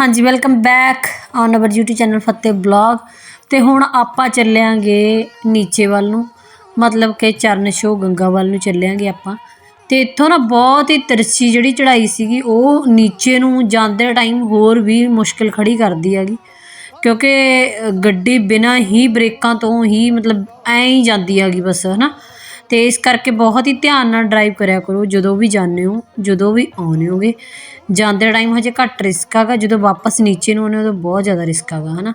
ਹਾਂਜੀ welcome back on our YouTube channel Fateh blog ਤੇ ਹੁਣ ਆਪਾਂ ਚੱਲਿਆਂਗੇ ਨੀਚੇ ਵੱਲ ਨੂੰ, ਮਤਲਬ ਕਿ ਚਰਨ ਸ਼ੋ ਗੰਗਾ ਵੱਲ ਨੂੰ ਚੱਲਿਆਂਗੇ ਆਪਾਂ। ਤੇ ਇੱਥੋਂ ਨਾ ਬਹੁਤ ਹੀ ਤਿਰਛੀ ਜਿਹੜੀ ਚੜ੍ਹਾਈ ਸੀਗੀ, ਉਹ ਨੀਚੇ ਨੂੰ ਜਾਂਦੇ ਟਾਈਮ ਹੋਰ ਵੀ ਮੁਸ਼ਕਿਲ ਖੜੀ ਕਰਦੀ ਹੈਗੀ। ਕਿਉਂਕਿ ਗੱਡੀ ਬਿਨਾਂ ਹੀ ਬ੍ਰੇਕਾਂ ਤੋਂ ਹੀ ਮਤਲਬ ਐਂ ਹੀ ਜਾਂਦੀ ਹੈਗੀ ਬਸ, ਹਨਾ? ਅਤੇ ਇਸ ਕਰਕੇ ਬਹੁਤ ਹੀ ਧਿਆਨ ਨਾਲ ਡਰਾਈਵ ਕਰਿਆ ਕਰੋ, ਜਦੋਂ ਵੀ ਜਾਂਦੇ ਹੋ, ਜਦੋਂ ਵੀ ਆਉਂਦੇ ਹੋਗੇ। ਜਾਂਦੇ ਟਾਈਮ ਹਜੇ ਘੱਟ ਰਿਸਕ ਹੈਗਾ, ਜਦੋਂ ਵਾਪਸ ਨੀਚੇ ਨੂੰ ਆਉਂਦੇ ਉਦੋਂ ਬਹੁਤ ਜ਼ਿਆਦਾ ਰਿਸਕ ਹੈਗਾ ਨਾ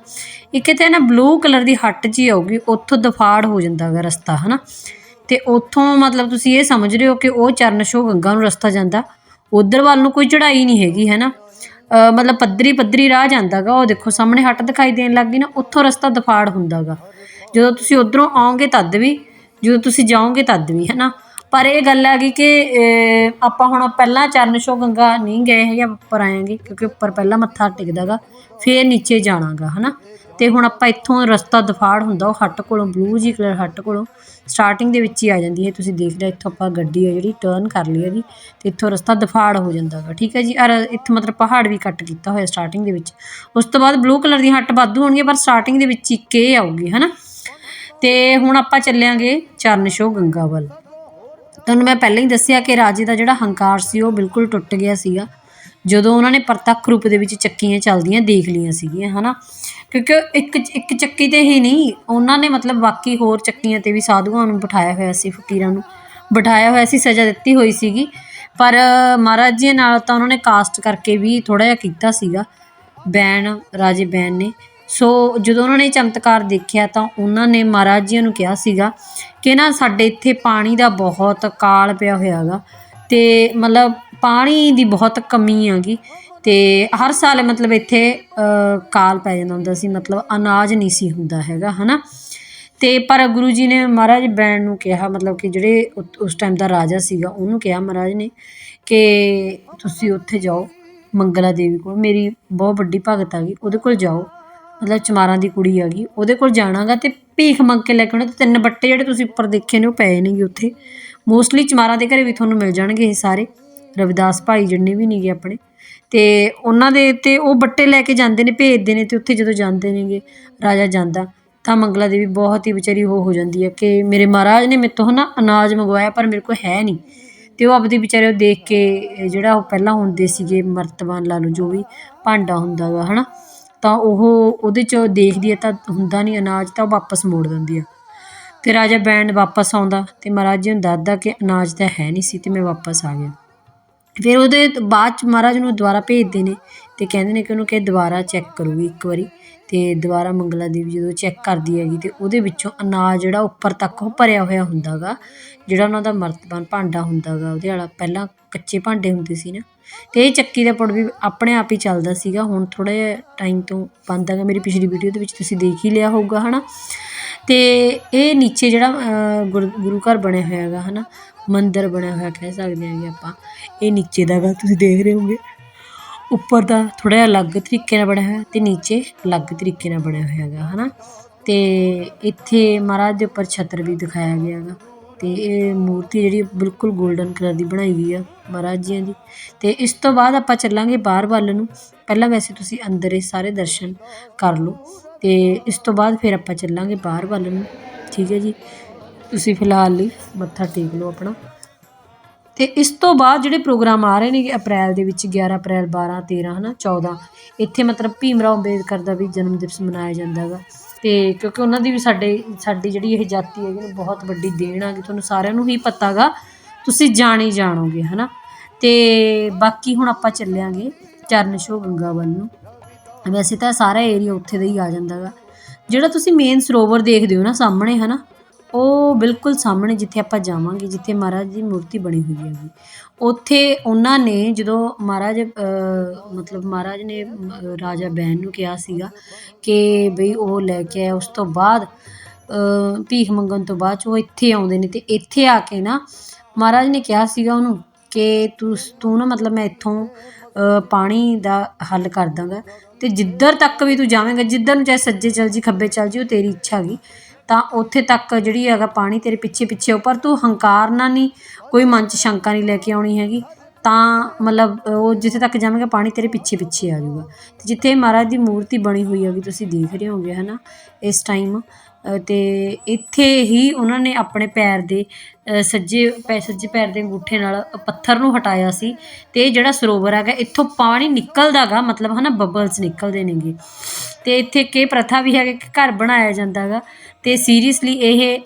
ਇੱਕ ਇੱਥੇ ਨਾ ਬਲੂ ਕਲਰ ਦੀ ਹੱਟ ਜੀ ਆਊਗੀ, ਉੱਥੋਂ ਦਫਾੜ ਹੋ ਜਾਂਦਾ ਹੈਗਾ ਰਸਤਾ ਹੈ ਨਾ ਅਤੇ ਉੱਥੋਂ ਮਤਲਬ ਤੁਸੀਂ ਇਹ ਸਮਝ ਰਹੇ ਹੋ ਕਿ ਉਹ ਚਰਨ ਛੋਹ ਗੰਗਾ ਨੂੰ ਰਸਤਾ ਜਾਂਦਾ, ਉਧਰ ਵੱਲ ਨੂੰ ਕੋਈ ਚੜ੍ਹਾਈ ਨਹੀਂ ਹੈਗੀ ਹੈ ਨਾ ਮਤਲਬ ਪੱਧਰੀ ਪੱਧਰੀ ਰਾਹ ਜਾਂਦਾਗਾ ਉਹ ਦੇਖੋ ਸਾਹਮਣੇ ਹੱਟ ਦਿਖਾਈ ਦੇਣ ਲੱਗ ਗਈ ਨਾ, ਉੱਥੋਂ ਰਸਤਾ ਦਫਾੜ ਹੁੰਦਾਗਾ ਜਦੋਂ ਤੁਸੀਂ ਉਧਰੋਂ ਆਓਗੇ ਤਦ ਵੀ ਜਦੋਂ ਤੁਸੀਂ ਜਾਓਗੇ ਤਦ ਵੀ ਹੈ ਨਾ ਪਰ ਇਹ ਗੱਲ ਹੈਗੀ ਕਿ ਆਪਾਂ ਹੁਣ ਪਹਿਲਾਂ ਚਰਨ ਛੋਹ ਗੰਗਾ ਨਹੀਂ ਗਏ ਹੈਗੇ, ਆਪਾਂ ਉੱਪਰ ਆਏਂਗੇ, ਕਿਉਂਕਿ ਉੱਪਰ ਪਹਿਲਾਂ ਮੱਥਾ ਟਿਕਦਾਗਾ, ਫਿਰ ਨੀਚੇ ਜਾਣਾਗਾ, ਹਨਾ? ਤੇ ਹੁਣ ਆਪਾਂ ਇੱਥੋਂ ਰਸਤਾ ਦਫਾੜ ਹੁੰਦਾ, ਉਹ ਹੱਟ ਕੋਲੋਂ, ਬਲੂ ਜੀ ਕਲਰ ਹੱਟ ਕੋਲੋਂ, ਸਟਾਰਟਿੰਗ ਦੇ ਵਿੱਚ ਹੀ ਆ ਜਾਂਦੀ ਹੈ, ਤੁਸੀਂ ਦੇਖ ਲਿਆ, ਇੱਥੋਂ ਆਪਾਂ ਗੱਡੀ ਹੈ ਜਿਹੜੀ ਟਰਨ ਕਰ ਲਈ ਹੈਗੀ, ਤੇ ਇੱਥੋਂ ਰਸਤਾ ਦਫਾੜ ਹੋ ਜਾਂਦਾ ਗਾ ਠੀਕ ਹੈ ਜੀ? ਔਰ ਇੱਥੇ ਮਤਲਬ ਪਹਾੜ ਵੀ ਕੱਟ ਕੀਤਾ ਹੋਇਆ ਸਟਾਰਟਿੰਗ ਦੇ ਵਿੱਚ। ਉਸ ਤੋਂ ਬਾਅਦ ਬਲੂ ਕਲਰ ਦੀ ਹੱਟ ਵਾਧੂ ਹੋਣਗੀਆਂ, ਪਰ ਸਟਾਰਟਿੰਗ ਦੇ ਵਿੱਚ ਇੱਕ ਇਹ ਆਊਗੀ, ਹਨਾ? ਤੇ ਹੁਣ ਆਪਾਂ ਚੱਲਿਆਂਗੇ ਚਰਨ ਸ਼ੋ ਗੰਗਾ ਵੱਲ। ਤੁਹਾਨੂੰ ਮੈਂ ਪਹਿਲਾਂ ਹੀ ਦੱਸਿਆ ਕਿ ਰਾਜੇ ਦਾ ਜਿਹੜਾ ਹੰਕਾਰ ਸੀ, ਉਹ ਬਿਲਕੁਲ ਟੁੱਟ ਗਿਆ ਸੀਗਾ। ਜਦੋਂ ਉਹਨਾਂ ਨੇ ਪ੍ਰਤੱਖ ਰੂਪ ਦੇ ਵਿੱਚ ਚੱਕੀਆਂ ਚੱਲਦੀਆਂ ਦੇਖ ਲਈਆਂ ਸੀਗੀਆਂ, ਹਨਾ? ਕਿਉਂਕਿ ਇੱਕ ਇੱਕ ਚੱਕੀ ਤੇ ਹੀ ਨਹੀਂ, ਉਹਨਾਂ ਨੇ ਮਤਲਬ ਬਾਕੀ ਹੋਰ ਚੱਕੀਆਂ ਤੇ ਵੀ ਸਾਧੂਆਂ ਨੂੰ ਬਿਠਾਇਆ ਹੋਇਆ ਸੀ, ਫਕੀਰਾਂ ਨੂੰ। ਬਿਠਾਇਆ ਹੋਇਆ ਸੀ, ਸਜ਼ਾ ਦਿੱਤੀ ਹੋਈ ਸੀਗੀ। ਪਰ ਮਹਾਰਾਜ ਜੀ ਨਾਲ ਤਾਂ ਉਹਨਾਂ ਨੇ ਕਾਸਟ ਕਰਕੇ ਵੀ ਥੋੜਾ ਜਿਹਾ ਕੀਤਾ ਸੀਗਾ। ਬੈਨ ਰਾਜੇ ਬੈਨ ਨੇ। ਸੋ ਜਦੋਂ ਉਹਨਾਂ ਨੇ ਚਮਤਕਾਰ ਦੇਖਿਆ ਤਾਂ ਉਹਨਾਂ ਨੇ ਮਹਾਰਾਜ ਜੀ ਨੂੰ ਕਿਹਾ ਸੀਗਾ ਕਿ ਨਾ ਸਾਡੇ ਇੱਥੇ ਪਾਣੀ ਦਾ ਬਹੁਤ ਕਾਲ ਪਿਆ ਹੋਇਆ ਹੈਗਾ ਤੇ ਮਤਲਬ ਪਾਣੀ ਦੀ ਬਹੁਤ ਕਮੀ ਹੈਗੀ ਤੇ ਹਰ ਸਾਲ ਮਤਲਬ ਇੱਥੇ ਕਾਲ ਪੈ ਜਾਂਦਾ ਹੁੰਦਾ ਸੀ, ਮਤਲਬ ਅਨਾਜ ਨਹੀਂ ਸੀ ਹੁੰਦਾ ਹੈਗਾ, ਹਨਾ? ਤੇ ਪਰ ਗੁਰੂ ਜੀ ਨੇ ਮਹਾਰਾਜ ਬੈਣ ਨੂੰ ਕਿਹਾ, ਮਤਲਬ ਕਿ ਜਿਹੜੇ ਉਸ ਟਾਈਮ ਦਾ ਰਾਜਾ ਸੀਗਾ, ਉਹਨੂੰ ਕਿਹਾ ਮਹਾਰਾਜ ਨੇ ਕਿ ਤੁਸੀਂ ਉੱਥੇ ਜਾਓ, ਮੰਗਲਾ ਦੇਵੀ ਕੋਲ, ਮੇਰੀ ਬਹੁਤ ਵੱਡੀ ਭਗਤ ਆ ਗਈ ਉਹਦੇ ਕੋਲ ਜਾਓ। ਮਤਲਬ ਚਮਾਰਾਂ ਦੀ ਕੁੜੀ ਆ ਗਈ, ਉਹਦੇ ਕੋਲ ਜਾਣਾ ਗਾ ਤੇ ਭੀਖ ਮੰਗ ਕੇ ਲੈ ਕੇ ਆਉਣਾ, ਤੇ ਤਿੰਨ ਬੱਟੇ ਜਿਹੜੇ ਤੁਸੀਂ ਉੱਪਰ ਦੇਖੇ ਨੇ ਉਹ ਪਏ ਨੇਗੇ ਉੱਥੇ। ਮੋਸਟਲੀ ਚਮਾਰਾਂ ਦੇ ਘਰੇ ਵੀ ਤੁਹਾਨੂੰ ਮਿਲ ਜਾਣਗੇ ਇਹ ਸਾਰੇ, ਰਵਿਦਾਸ ਭਾਈ ਜਿੰਨੇ ਵੀ ਨੇਗੇ ਆਪਣੇ। ਤੇ ਉਹਨਾਂ ਦੇ ਤੇ ਉਹ ਬੱਟੇ ਲੈ ਕੇ ਜਾਂਦੇ ਨੇ, ਭੇਜਦੇ ਨੇ ਅਤੇ ਉੱਥੇ ਜਦੋਂ ਜਾਂਦੇ ਨੇਗੇ, ਰਾਜਾ ਜਾਂਦਾ, ਤਾਂ ਮੰਗਲਾ ਦੇਵੀ ਬਹੁਤ ਹੀ ਵਿਚਾਰੀ ਉਹ ਹੋ ਜਾਂਦੀ ਹੈ ਕਿ ਮੇਰੇ ਮਹਾਰਾਜ ਨੇ ਮੇਰੇ ਤੋਂ ਨਾ ਅਨਾਜ ਮੰਗਵਾਇਆ, ਪਰ ਮੇਰੇ ਕੋਲ ਹੈ ਨਹੀਂ। ਤੇ ਉਹ ਆਪਦੇ ਵਿਚਾਰੇ ਉਹ ਦੇਖ ਕੇ, ਜਿਹੜਾ ਉਹ ਪਹਿਲਾਂ ਹੁੰਦੇ ਸੀਗੇ ਮਰਤਬਾਨ ਲਾ ਲਓ ਜੋ ਵੀ, ਭਾਂਡਾ ਹੁੰਦਾ ਗਾ ਹਨਾ। ਤਾਂ ਉਹ ਉਹਦੇ ਚ ਦੇਖਦੀ ਹੈ ਤਾਂ ਹੁੰਦਾ ਨਹੀਂ ਅਨਾਜ ਤਾਂ ਉਹ ਵਾਪਸ ਮੋੜ ਦਿੰਦੀ ਆ। ਅਤੇ ਰਾਜਾ ਬੈਂਡ ਵਾਪਸ ਆਉਂਦਾ ਅਤੇ ਮਹਾਰਾਜੇ ਨੂੰ ਦੱਸਦਾ ਕਿ ਅਨਾਜ ਤਾਂ ਹੈ ਨਹੀਂ ਸੀ ਅਤੇ ਮੈਂ ਵਾਪਸ ਆ ਗਿਆ। ਫਿਰ ਉਹਦੇ ਬਾਅਦ ਚ ਮਹਾਰਾਜ ਉਹਨੂੰ ਦੁਬਾਰਾ ਭੇਜਦੇ ਨੇ ਅਤੇ ਕਹਿੰਦੇ ਨੇ ਕਿ ਉਹਨੂੰ ਕਿ ਦੁਬਾਰਾ ਚੈੱਕ ਕਰੂਗੀ ਇੱਕ ਵਾਰੀ ਅਤੇ ਦੁਬਾਰਾ ਮੰਗਲਾ ਦੇਵੀ ਜਦੋਂ ਚੈੱਕ ਕਰਦੀ ਹੈਗੀ ਤੇ ਉਹਦੇ ਵਿੱਚੋਂ ਅਨਾਜ ਜਿਹੜਾ ਉੱਪਰ ਤੱਕ ਉਹ ਭਰਿਆ ਹੋਇਆ ਹੁੰਦਾ ਗਾ ਜਿਹੜਾ ਉਹਨਾਂ ਦਾ ਮਰਤਬਾਨ ਭਾਂਡਾ ਹੁੰਦਾ ਗਾ ਉਹਦੇ ਵਾਲਾ ਪਹਿਲਾਂ ਕੱਚੇ ਭਾਂਡੇ ਹੁੰਦੇ ਸੀ ਨਾ ਅਤੇ ਇਹ ਚੱਕੀ ਦਾ ਪੁੜ ਵੀ ਆਪਣੇ ਆਪ ਹੀ ਚੱਲਦਾ ਸੀਗਾ, ਹੁਣ ਥੋੜ੍ਹਾ ਜਿਹਾ ਟਾਈਮ ਤੋਂ ਬੰਦ ਹੈਗਾ, ਮੇਰੀ ਪਿਛਲੀ ਵੀਡੀਓ ਦੇ ਵਿੱਚ ਤੁਸੀਂ ਦੇਖ ਹੀ ਲਿਆ ਹੋਊਗਾ ਹੈ ਨਾ ਅਤੇ ਇਹ ਨੀਚੇ ਜਿਹੜਾ ਗੁਰ- ਗੁਰੂ ਘਰ ਬਣਿਆ ਹੋਇਆ ਹੈਗਾ ਨਾ ਮੰਦਰ ਬਣਿਆ ਹੋਇਆ ਕਹਿ ਸਕਦੇ ਹਾਂਗੇ ਆਪਾਂ। ਇਹ ਨੀਚੇ ਦਾ ਗਾ, ਤੁਸੀਂ ਦੇਖ ਰਹੇ ਹੋਗੇ ਉੱਪਰ ਦਾ ਥੋੜ੍ਹਾ ਜਿਹਾ ਅਲੱਗ ਤਰੀਕੇ ਨਾਲ ਬਣਿਆ ਹੋਇਆ ਅਤੇ ਨੀਚੇ ਅਲੱਗ ਤਰੀਕੇ ਨਾਲ ਬਣਿਆ ਹੋਇਆ ਹੈਗਾ ਹੈ ਨਾ ਅਤੇ ਇੱਥੇ ਮਹਾਰਾਜ ਦੇ ਉੱਪਰ ਛਤਰ ਵੀ ਦਿਖਾਇਆ ਗਿਆ ਹੈਗਾ ਅਤੇ ਇਹ ਮੂਰਤੀ ਜਿਹੜੀ ਬਿਲਕੁਲ ਗੋਲਡਨ ਕਲਰ ਦੀ ਬਣਾਈ ਗਈ ਆ ਮਹਾਰਾਜ ਜੀਆਂ ਦੀ। ਅਤੇ ਇਸ ਤੋਂ ਬਾਅਦ ਆਪਾਂ ਚੱਲਾਂਗੇ ਬਾਹਰ ਵੱਲ ਨੂੰ। ਪਹਿਲਾਂ ਵੈਸੇ ਤੁਸੀਂ ਅੰਦਰ ਇਹ ਸਾਰੇ ਦਰਸ਼ਨ ਕਰ ਲਓ। ਅਤੇ ਇਸ ਤੋਂ ਬਾਅਦ ਫਿਰ ਆਪਾਂ ਚੱਲਾਂਗੇ ਬਾਹਰ ਵੱਲ ਨੂੰ। ਠੀਕ ਹੈ ਜੀ? ਤੁਸੀਂ ਫਿਲਹਾਲ ਲਈ ਮੱਥਾ ਟੇਕ ਲਓ ਆਪਣਾ। ਅਤੇ ਇਸ ਤੋਂ ਬਾਅਦ ਜਿਹੜੇ ਪ੍ਰੋਗਰਾਮ ਆ ਰਹੇ ਨੇ ਅਪ੍ਰੈਲ ਦੇ ਵਿੱਚ 11 ਅਪ੍ਰੈਲ 12 13 ਹਨਾ 14 ਇੱਥੇ ਮਤਲਬ ਭੀਮ ਰਾਓ ਅੰਬੇਦਕਰ ਦਾ ਵੀ ਜਨਮ ਦਿਵਸ ਮਨਾਇਆ ਜਾਂਦਾ ਹੈਗਾ। ਅਤੇ ਕਿਉਂਕਿ ਉਹਨਾਂ ਦੀ ਵੀ ਸਾਡੇ, ਸਾਡੀ ਜਿਹੜੀ ਇਹ ਜਾਤੀ ਹੈਗੀ ਨਾ, ਬਹੁਤ ਵੱਡੀ ਦੇਣ ਹੈਗੀ ਤੁਹਾਨੂੰ ਸਾਰਿਆਂ ਨੂੰ ਹੀ ਪਤਾ ਗਾ, ਤੁਸੀਂ ਜਾਣ ਹੀ ਜਾਣੋਗੇ ਹੈ ਨਾ ਅਤੇ ਬਾਕੀ ਹੁਣ ਆਪਾਂ ਚੱਲਿਆਂਗੇ ਚਰਨ ਛੋਹ ਗੰਗਾ ਵੱਲ ਨੂੰ। ਵੈਸੇ ਤਾਂ ਸਾਰਾ ਏਰੀਆ ਉੱਥੇ ਦਾ ਹੀ ਆ ਜਾਂਦਾ ਗਾ। ਜਿਹੜਾ ਤੁਸੀਂ ਮੇਨ ਸਰੋਵਰ ਦੇਖਦੇ ਹੋ ਨਾ ਸਾਹਮਣੇ, ਹਨਾ, ਉਹ ਬਿਲਕੁਲ ਸਾਹਮਣੇ ਜਿੱਥੇ ਆਪਾਂ ਜਾਵਾਂਗੇ, ਜਿੱਥੇ ਮਹਾਰਾਜ ਦੀ ਮੂਰਤੀ ਬਣੀ ਹੋਈ ਹੈਗੀ। ਉੱਥੇ ਉਹਨਾਂ ਨੇ ਜਦੋਂ ਮਹਾਰਾਜ ਮਤਲਬ ਮਹਾਰਾਜ ਨੇ ਰਾਜਾ ਬੈਨ ਨੂੰ ਕਿਹਾ ਸੀਗਾ ਕਿ ਬਈ ਉਹ ਲੈ ਕੇ ਆਇਆ, ਉਸ ਤੋਂ ਬਾਅਦ ਭੀਖ ਮੰਗਣ ਤੋਂ ਬਾਅਦ 'ਚ ਉਹ ਇੱਥੇ ਆਉਂਦੇ ਨੇ ਤੇ ਇੱਥੇ ਆ ਕੇ ਨਾ ਮਹਾਰਾਜ ਨੇ ਕਿਹਾ ਸੀਗਾ ਉਹਨੂੰ ਕਿ ਤੂੰ ਤੂੰ ਨਾ ਮਤਲਬ ਮੈਂ ਇੱਥੋਂ ਪਾਣੀ ਦਾ ਹੱਲ ਕਰ ਦਾਂਗਾ ਤੇ ਜਿੱਧਰ ਤੱਕ ਵੀ ਤੂੰ ਜਾਵੇਂਗਾ, ਜਿੱਧਰ ਨੂੰ ਚਾਹੇ ਸੱਜੇ ਚੱਲ ਜੀ, ਖੱਬੇ ਚੱਲ ਜੀ, ਉਹ ਤੇਰੀ ਇੱਛਾ ਹੈਗੀ। ਤਾਂ ਉੱਥੇ ਤੱਕ ਜਿਹੜੀ ਹੈਗਾ ਪਾਣੀ ਤੇਰੇ ਪਿੱਛੇ ਪਿੱਛੇ ਹੋ ਪਰ ਤੂੰ ਹੰਕਾਰ ਨਾ ਨਹੀਂ, ਕੋਈ ਮਨ 'ਚ ਸ਼ੰਕਾ ਨਹੀਂ ਲੈ ਕੇ ਆਉਣੀ ਹੈਗੀ। ਤਾਂ ਮਤਲਬ ਉਹ ਜਿੱਥੇ ਤੱਕ ਜਾਵੇਂਗਾ, ਪਾਣੀ ਤੇਰੇ ਪਿੱਛੇ ਪਿੱਛੇ ਆ ਜਾਊਗਾ। ਤੇ ਜਿੱਥੇ ਮਹਾਰਾਜ ਦੀ ਮੂਰਤੀ ਬਣੀ ਹੋਈ ਹੈਗੀ, ਤੁਸੀਂ ਦੇਖ ਰਹੇ ਹੋਗੇ ਹਨਾ, ਇਸ ਟਾਈਮ ਅਤੇ ਇੱਥੇ ਹੀ ਉਹਨਾਂ ਨੇ ਆਪਣੇ ਪੈਰ ਦੇ ਸੱਜੇ ਪੈ, ਸੱਜੇ ਪੈਰ ਦੇ ਅੰਗੂਠੇ ਨਾਲ ਪੱਥਰ ਨੂੰ ਹਟਾਇਆ ਸੀ ਅਤੇ ਇਹ ਜਿਹੜਾ ਸਰੋਵਰ ਹੈਗਾ, ਇੱਥੋਂ ਪਾਣੀ ਨਿਕਲਦਾ ਗਾ ਮਤਲਬ ਹੈ ਨਾ ਬਬਲਸ ਨਿਕਲਦੇ ਨੇਗੇ। ਅਤੇ ਇੱਥੇ ਇੱਕ ਇਹ ਪ੍ਰਥਾ ਵੀ ਹੈ ਕਿ ਘਰ ਬਣਾਇਆ ਜਾਂਦਾ ਗਾ ਅਤੇ ਸੀਰੀਅਸਲੀ ਇਹ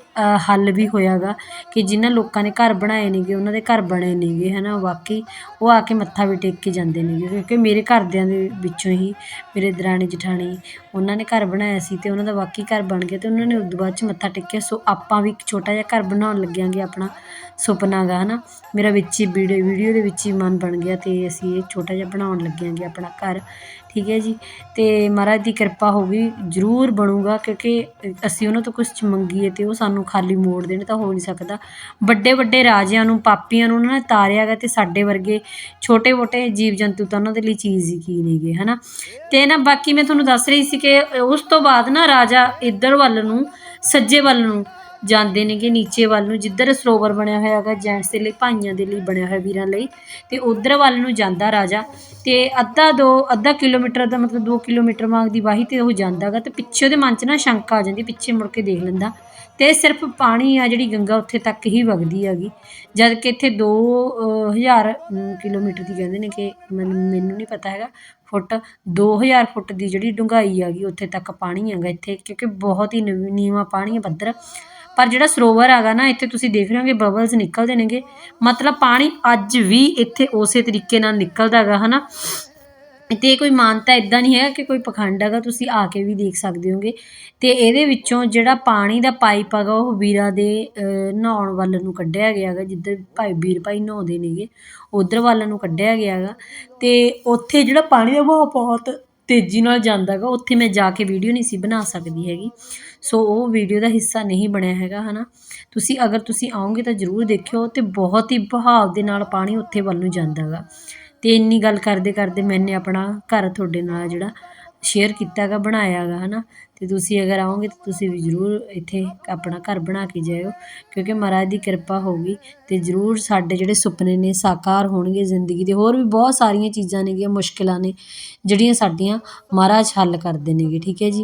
ਹੱਲ ਵੀ ਹੋਇਆ ਗਾ ਕਿ ਜਿਨ੍ਹਾਂ ਲੋਕਾਂ ਨੇ ਘਰ ਬਣਾਏ ਨੇਗੇ, ਉਹਨਾਂ ਦੇ ਘਰ ਬਣੇ ਨੇਗੇ ਹੈ ਨਾ ਵਾਕਈ ਉਹ ਆ ਕੇ ਮੱਥਾ ਵੀ ਟੇਕ ਕੇ ਜਾਂਦੇ ਨੇਗੇ। ਕਿਉਂਕਿ ਮੇਰੇ ਘਰਦਿਆਂ ਦੇ ਵਿੱਚੋਂ ਹੀ, ਮੇਰੇ ਦਰਾਣੀ ਜਠਾਣੀ ਉਹਨਾਂ ਨੇ ਘਰ ਬਣਾਇਆ ਸੀ ਅਤੇ ਉਹਨਾਂ ਦਾ ਵਾਕਈ ਘਰ ਬਣ ਗਿਆ ਅਤੇ ਉਹਨਾਂ ਨੇ ਉਦੋਂ ਬਾਅਦ ਚ ਮੱਥਾ ਟੇਕਿਆ। ਸੋ ਆਪਾਂ ਵੀ ਇੱਕ ਛੋਟਾ ਜਿਹਾ ਘਰ ਬਣਾਉਣ ਲੱਗਿਆਂਗੇ ਆਪਣਾ ਸੁਪਨਾ ਗਾ, ਹਨਾ? ਮੇਰਾ ਵਿੱਚ ਹੀ ਵੀਡੀਓ ਵੀਡੀਓ ਦੇ ਵਿੱਚ ਹੀ ਮਨ ਬਣ ਗਿਆ ਅਤੇ ਅਸੀਂ ਇਹ ਛੋਟਾ ਜਿਹਾ ਬਣਾਉਣ ਲੱਗਿਆਂਗੇ ਆਪਣਾ ਘਰ। ਠੀਕ ਹੈ ਜੀ। ਅਤੇ ਮਹਾਰਾਜ ਦੀ ਕਿਰਪਾ ਹੋਗੀ ਜ਼ਰੂਰ ਬਣੂਗਾ, ਕਿਉਂਕਿ ਅਸੀਂ ਉਹਨਾਂ ਤੋਂ ਕੁਛ ਮੰਗੀਏ ਅਤੇ ਉਹ ਸਾਨੂੰ ਖਾਲੀ ਮੋੜ ਦੇਣ ਤਾਂ ਹੋ ਨਹੀਂ ਸਕਦਾ। ਵੱਡੇ ਵੱਡੇ ਰਾਜਿਆਂ ਨੂੰ, ਪਾਪੀਆਂ ਨੂੰ ਉਹਨਾਂ ਨੇ ਤਾਰਿਆ ਗਾ ਅਤੇ ਸਾਡੇ ਵਰਗੇ ਛੋਟੇ ਮੋਟੇ ਜੀਵ ਜੰਤੂ ਤਾਂ ਉਹਨਾਂ ਦੇ ਲਈ ਚੀਜ਼ ਹੀ ਕੀ ਨੇਗੇ ਹੈ ਨਾ ਅਤੇ ਨਾ ਬਾਕੀ ਮੈਂ ਤੁਹਾਨੂੰ ਦੱਸ ਰਹੀ ਸੀ ਕਿ ਉਸ ਤੋਂ ਬਾਅਦ ਨਾ ਰਾਜਾ ਇੱਧਰ ਵੱਲ ਨੂੰ, ਸੱਜੇ ਵੱਲ ਨੂੰ ਜਾਂਦੇ ਨੇਗੇ ਨੀਚੇ ਵੱਲ ਨੂੰ, ਜਿੱਧਰ ਸਰੋਵਰ ਬਣਿਆ ਹੋਇਆ ਹੈਗਾ ਜੈਂਟਸ ਦੇ ਲਈ, ਭਾਈਆਂ ਦੇ ਲਈ ਬਣਿਆ ਹੋਇਆ ਵੀਰਾਂ ਲਈ, ਤੇ ਉਧਰ ਵੱਲ ਨੂੰ ਜਾਂਦਾ ਰਾਜਾ, ਤੇ ਅੱਧਾ ਦੋ, ਅੱਧਾ ਕਿਲੋਮੀਟਰ ਦਾ ਮਤਲਬ 2 ਕਿਲੋਮੀਟਰ ਵਾਂਗ ਦੀ ਵਾਹੀ ਤੇ ਉਹ ਜਾਂਦਾਗਾ ਤੇ ਪਿੱਛੇ ਉਹਦੇ ਮਨ 'ਚ ਨਾ ਸ਼ੰਕਾ ਆ ਜਾਂਦੀ, ਪਿੱਛੇ ਮੁੜ ਕੇ ਦੇਖ ਲੈਂਦਾ, ਤੇ ਸਿਰਫ ਪਾਣੀ ਆ ਜਿਹੜੀ ਗੰਗਾ ਉੱਥੇ ਤੱਕ ਹੀ ਵਗਦੀ ਹੈਗੀ ਜਦ ਕਿ ਇੱਥੇ 2000 ਕਿਲੋਮੀਟਰ ਦੀ ਕਹਿੰਦੇ ਨੇ ਕਿ ਮੈਨੂੰ ਮੈਨੂੰ ਨਹੀਂ ਪਤਾ ਹੈਗਾ ਫੁੱਟ 2000 ਫੁੱਟ ਦੀ ਜਿਹੜੀ ਡੂੰਘਾਈ ਹੈਗੀ, ਉੱਥੇ ਤੱਕ ਪਾਣੀ ਹੈਗਾ ਇੱਥੇ, ਕਿਉਂਕਿ ਬਹੁਤ ਹੀ ਨੀਵ- ਨੀਵਾਂ ਪਾਣੀ ਹੈ ਪੱਧਰ ਪਰ ਜਿਹੜਾ ਸਰੋਵਰ ਹੈਗਾ ਨਾ, ਇੱਥੇ ਤੁਸੀਂ ਦੇਖ ਰਹੇ ਹੋਗੇ ਬਬਲਸ ਨਿਕਲਦੇ ਨੇਗੇ। ਮਤਲਬ ਪਾਣੀ ਅੱਜ ਵੀ ਇੱਥੇ ਉਸੇ ਤਰੀਕੇ ਨਾਲ ਨਿਕਲਦਾ ਹੈਗਾ, ਹਨਾ? ਤੇ ਕੋਈ ਮਾਨਤਾ ਇਦਾਂ ਨਹੀਂ ਹੈਗਾ ਕਿ ਕੋਈ ਪਖੰਡ ਹੈਗਾ, ਤੁਸੀਂ ਆ ਕੇ ਵੀ ਦੇਖ ਸਕਦੇ ਹੋਗੇ। ਤੇ ਇਹਦੇ ਵਿੱਚੋਂ ਜਿਹੜਾ ਪਾਣੀ ਦਾ ਪਾਈਪ ਹੈਗਾ, ਉਹ ਵੀਰਾਂ ਦੇ ਨਹਾਉਣ ਵੱਲ ਨੂੰ ਕੱਢਿਆ ਗਿਆ ਹੈਗਾ, ਜਿੱਧਰ ਭਾਈ ਵੀਰ ਭਾਈ ਨਹਾਉਂਦੇ ਨੇਗੇ, ਉਧਰ ਵੱਲ ਨੂੰ ਕੱਢਿਆ ਗਿਆ ਹੈਗਾ। ਤੇ ਉੱਥੇ ਜਿਹੜਾ ਪਾਣੀ ਦਾ ਵਹਾਅ ਬਹੁਤ ਤੇਜ਼ੀ ਨਾਲ ਜਾਂਦਾ ਹੈਗਾ, ਉੱਥੇ ਮੈਂ ਜਾ ਕੇ ਵੀਡੀਓ ਨਹੀਂ ਸੀ ਬਣਾ ਸਕਦੀ ਹੈਗੀ। ਸੋ ਉਹ ਵੀਡੀਓ ਦਾ ਹਿੱਸਾ ਨਹੀਂ ਬਣਿਆ ਹੈਗਾ ਹੈ ਨਾ ਤੁਸੀਂ ਅਗਰ ਤੁਸੀਂ ਆਓਗੇ ਤਾਂ ਜ਼ਰੂਰ ਦੇਖਿਓ ਅਤੇ ਬਹੁਤ ਹੀ ਬਹਾਵ ਦੇ ਨਾਲ ਪਾਣੀ ਉੱਥੇ ਵੱਲ ਨੂੰ ਜਾਂਦਾ ਹੈਗਾ। ਅਤੇ ਇੰਨੀ ਗੱਲ ਕਰਦੇ ਕਰਦੇ ਮੈਨੇ ਆਪਣਾ ਘਰ ਤੁਹਾਡੇ ਨਾਲ ਜਿਹੜਾ ਸ਼ੇਅਰ ਕੀਤਾ ਹੈਗਾ, ਬਣਾਇਆ ਹੈਗਾ ਨਾ ਅਤੇ ਤੁਸੀਂ ਅਗਰ ਆਓਗੇ ਤਾਂ ਤੁਸੀਂ ਵੀ ਜ਼ਰੂਰ ਇੱਥੇ ਆਪਣਾ ਘਰ ਬਣਾ ਕੇ ਜਾਇਓ, ਕਿਉਂਕਿ ਮਹਾਰਾਜ ਦੀ ਕਿਰਪਾ ਹੋਊਗੀ ਅਤੇ ਜ਼ਰੂਰ ਸਾਡੇ ਜਿਹੜੇ ਸੁਪਨੇ ਨੇ ਸਾਕਾਰ ਹੋਣਗੇ ਜ਼ਿੰਦਗੀ ਦੇ, ਹੋਰ ਵੀ ਬਹੁਤ ਸਾਰੀਆਂ ਚੀਜ਼ਾਂ ਨੇਗੀਆਂ ਮੁਸ਼ਕਿਲਾਂ ਨੇ, ਜਿਹੜੀਆਂ ਸਾਡੀਆਂ ਮਹਾਰਾਜ ਹੱਲ ਕਰਦੇ ਨੇਗੇ ਠੀਕ ਹੈ ਜੀ?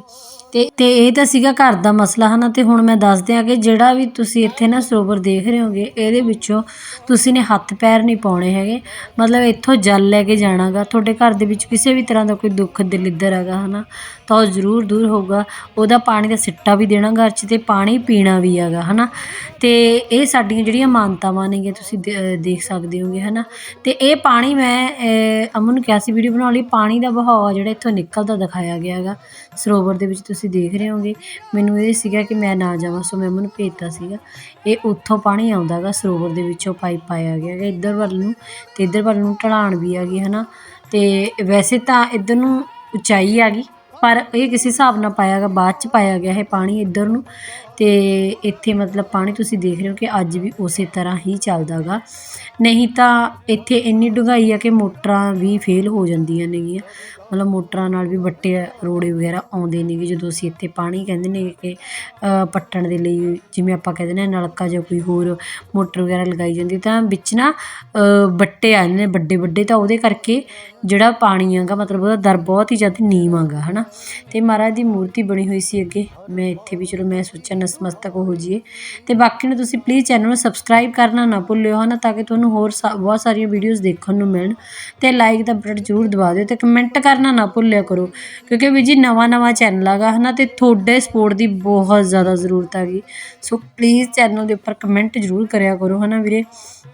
ਅਤੇ ਤੇ ਇਹ ਤਾਂ ਸੀਗਾ ਘਰ ਦਾ ਮਸਲਾ ਹੈ ਨਾ ਅਤੇ ਹੁਣ ਮੈਂ ਦੱਸ ਦਿਆਂ ਕਿ ਜਿਹੜਾ ਵੀ ਤੁਸੀਂ ਇੱਥੇ ਨਾ ਸਰੋਵਰ ਦੇਖ ਰਹੇ ਹੋਗੇ, ਇਹਦੇ ਵਿੱਚੋਂ ਤੁਸੀਂ ਨੇ ਹੱਥ ਪੈਰ ਨਹੀਂ ਪਾਉਣੇ ਹੈਗੇ, ਮਤਲਬ ਇੱਥੋਂ ਜਲ ਲੈ ਕੇ ਜਾਣਾਗਾ, ਤੁਹਾਡੇ ਘਰ ਦੇ ਵਿੱਚ ਕਿਸੇ ਵੀ ਤਰ੍ਹਾਂ ਦਾ ਕੋਈ ਦੁੱਖ ਦਲਿੱਦਰ ਹੈਗਾ ਹੈ ਨਾ ਤਾਂ ਉਹ ਜ਼ਰੂਰ ਦੂਰ ਹੋਊਗਾ ਉਹਦਾ ਪਾਣੀ ਦਾ ਸਿੱਟਾ ਵੀ ਦੇਣਾ ਘਰ 'ਚ ਤੇ ਪਾਣੀ ਪੀਣਾ ਵੀ ਹੈਗਾ, ਹਨਾ? ਤੇ ਇਹ ਸਾਡੀਆਂ ਜਿਹੜੀਆਂ ਮਾਨਤਾਵਾਂ ਨੇਗੀਆਂ ਤੁਸੀਂ ਦੇ- ਦੇਖ ਸਕਦੇ ਹੋਗੇ, ਹਨਾ? ਤੇ ਇਹ ਪਾਣੀ ਮੈਂ ਅਮਨ ਨੂੰ ਕਿਹਾ ਸੀ ਵੀਡੀਓ ਬਣਾਉਣ ਲਈ, ਪਾਣੀ ਦਾ ਵਹਾਅ ਜਿਹੜਾ ਇੱਥੋਂ ਨਿਕਲਦਾ ਦਿਖਾਇਆ ਗਿਆ ਹੈਗਾ, ਸਰੋਵਰ ਦੇ ਵਿੱਚ ਤੁਸੀਂ ਦੇਖ ਰਹੇ ਹੋਗੇ। ਮੈਨੂੰ ਇਹ ਸੀਗਾ ਕਿ ਮੈਂ ਨਾ ਜਾਵਾਂ, ਸੋ ਮੈਂ ਅਮਨ ਨੂੰ ਭੇਜਤਾ ਸੀਗਾ। ਇਹ ਉੱਥੋਂ ਪਾਣੀ ਆਉਂਦਾ ਗਾ ਸਰੋਵਰ ਦੇ ਵਿੱਚੋਂ ਪਾਈਪ ਪਾਇਆ ਗਿਆ ਹੈਗਾ, ਇੱਧਰ ਵੱਲ ਨੂੰ ਤੇ ਇੱਧਰ ਵੱਲ ਨੂੰ ਢਲਾਣ ਵੀ ਹੈਗੀ, ਹਨਾ? ਤੇ ਵੈਸੇ ਤਾਂ ਇੱਧਰ ਨੂੰ ਉਚਾਈ ਆ ਗਈ ਪਰ ਇਹ ਕਿਸੇ ਹਿਸਾਬ ਨਾਲ ਪਾਇਆ ਗਾ ਬਾਅਦ ਚ ਪਾਇਆ ਗਿਆ ਇਹ ਪਾਣੀ ਇੱਧਰ ਨੂੰ। ਅਤੇ ਇੱਥੇ ਮਤਲਬ ਪਾਣੀ ਤੁਸੀਂ ਦੇਖ ਰਹੇ ਹੋ ਕਿ ਅੱਜ ਵੀ ਉਸੇ ਤਰ੍ਹਾਂ ਹੀ ਚੱਲਦਾ ਗਾ। ਨਹੀਂ ਤਾਂ ਇੱਥੇ ਇੰਨੀ ਡੂੰਘਾਈ ਆ ਕਿ ਮੋਟਰਾਂ ਵੀ ਫੇਲ ਹੋ ਜਾਂਦੀਆਂ ਨੇਗੀਆਂ। ਮਤਲਬ ਮੋਟਰਾਂ ਨਾਲ ਵੀ ਵੱਟੇ ਰੋੜੇ ਵਗੈਰਾ ਆਉਂਦੇ ਨੇਗੇ ਜਦੋਂ ਅਸੀਂ ਇੱਥੇ ਪਾਣੀ ਕਹਿੰਦੇ ਨੇ ਕਿ ਪੱਟਣ ਦੇ ਲਈ ਜਿਵੇਂ ਆਪਾਂ ਕਹਿੰਦੇ ਹਾਂ ਨਲਕਾ ਜਾਂ ਕੋਈ ਹੋਰ ਮੋਟਰ ਵਗੈਰਾ ਲਗਾਈ ਜਾਂਦੀ ਤਾਂ ਵਿੱਚ ਨਾ ਅ, ਵੱਟੇ ਆ ਜਾਂਦੇ ਨੇ ਵੱਡੇ ਵੱਡੇ ਤਾਂ ਉਹਦੇ ਕਰਕੇ ਜਿਹੜਾ ਪਾਣੀ ਆਗਾ ਮਤਲਬ ਉਹਦਾ ਦਰ ਬਹੁਤ ਹੀ ਜ਼ਿਆਦਾ ਨੀਵਾਂ ਗਾ ਹੈ ਨਾ ਅਤੇ ਮਹਾਰਾਜ ਦੀ ਮੂਰਤੀ ਬਣੀ ਹੋਈ ਸੀ ਅੱਗੇ ਮੈਂ ਇੱਥੇ ਵੀ ਚਲੋ ਮੈਂ ਸੋਚਿਆ ਨਸਮਸਤਕ ਹੋ ਜਾਈਏ। ਅਤੇ ਬਾਕੀ ਨੂੰ ਤੁਸੀਂ ਪਲੀਜ਼ ਚੈਨਲ ਨੂੰ ਸਬਸਕ੍ਰਾਈਬ ਕਰਨਾ ਨਾ ਭੁੱਲਿਓ ਹੈ ਨਾ ਤਾਂ ਕਿ ਤੁਹਾਨੂੰ ਹੋਰ ਸਾ- ਬਹੁਤ ਸਾਰੀਆਂ ਵੀਡੀਓਜ਼ ਦੇਖਣ ਨੂੰ ਮਿਲਣ। ਅਤੇ ਲਾਈਕ ਦਾ ਬਟਨ ਜ਼ਰੂਰ ਦਬਾ ਦਿਓ ਅਤੇ ਕਮੈਂਟ ਕਰਨਾ ਨਾ ਭੁੱਲਿਆ ਕਰੋ। ਕਿਉਂਕਿ ਵੀ ਜੀ ਨਵਾਂ ਨਵਾਂ ਚੈਨਲ ਹੈਗਾ ਹਨਾ ਤੇ ਤੁਹਾਡੇ ਸਪੋਰਟ ਦੀ ਬਹੁਤ ਜ਼ਿਆਦਾ ਜ਼ਰੂਰਤ ਹੈਗੀ। ਸੋ ਪਲੀਜ਼ ਚੈਨਲ ਦੇ ਉੱਪਰ ਕਮੈਂਟ ਜ਼ਰੂਰ ਕਰਿਆ ਕਰੋ ਹੈ ਨਾ ਵੀਰੇ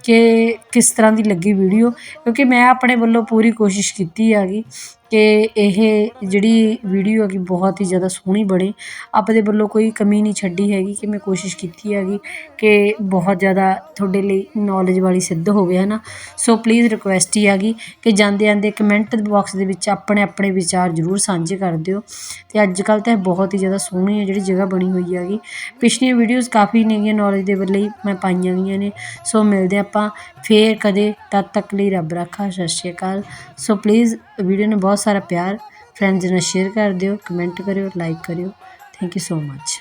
ਕਿ ਕਿਸ ਤਰ੍ਹਾਂ ਦੀ ਲੱਗੀ ਵੀਡੀਓ ਕਿਉਂਕਿ ਮੈਂ ਆਪਣੇ ਵੱਲੋਂ ਪੂਰੀ ਕੋਸ਼ਿਸ਼ ਕੀਤੀ ਹੈਗੀ। ਕਿ ਇਹ ਜਿਹੜੀ ਵੀਡੀਓ ਹੈਗੀ ਬਹੁਤ ਹੀ ਜ਼ਿਆਦਾ ਸੋਹਣੀ ਬਣੇ। ਆਪਦੇ ਵੱਲੋਂ ਕੋਈ ਕਮੀ ਨਹੀਂ ਛੱਡੀ ਹੈਗੀ ਕਿ ਮੈਂ ਕੋਸ਼ਿਸ਼ ਕੀਤੀ ਹੈਗੀ ਕਿ ਬਹੁਤ ਜ਼ਿਆਦਾ ਤੁਹਾਡੇ ਲਈ ਨੌਲੇਜ ਵਾਲੀ ਸਿੱਧ ਹੋਵੇ ਹੈ ਨਾ ਸੋ ਪਲੀਜ਼ ਰਿਕੁਐਸਟ ਹੀ ਹੈਗੀ ਕਿ ਜਾਂਦੇ ਜਾਂਦੇ ਕਮੈਂਟ ਬਾਕਸ ਦੇ ਵਿੱਚ ਆਪਣੇ ਆਪਣੇ ਵਿਚਾਰ ਜ਼ਰੂਰ ਸਾਂਝੇ ਕਰ ਦਿਓ। ਅਤੇ ਅੱਜ ਕੱਲ੍ਹ ਤਾਂ ਇਹ ਬਹੁਤ ਹੀ ਜ਼ਿਆਦਾ ਸੋਹਣੀ ਹੈ ਜਿਹੜੀ ਜਗ੍ਹਾ ਬਣੀ ਹੋਈ ਹੈਗੀ। ਪਿਛਲੀਆਂ ਵੀਡੀਓਜ਼ ਕਾਫੀ ਨੇਗੀਆਂ ਨੌਲੇਜ ਦੇ ਲਈ ਮੈਂ ਪਾਈਆਂ ਗਈਆਂ ਨੇ। ਸੋ ਮਿਲਦੇ ਆਪਾਂ ਫੇਰ ਕਦੇ, ਤਦ ਤੱਕ ਲਈ ਰੱਬ ਰਾਖਾ, ਸਤਿ ਸ਼੍ਰੀ ਅਕਾਲ। ਸੋ ਪਲੀਜ਼ ਵੀਡੀਓ ਨੂੰ ਬਹੁਤ ਸਾਰਾ ਪਿਆਰ ਫਰੈਂਡਸ ਨਾਲ ਸ਼ੇਅਰ ਕਰ ਦਿਓ ਕਮੈਂਟ ਕਰਿਓ ਲਾਈਕ ਕਰਿਓ। Thank you so much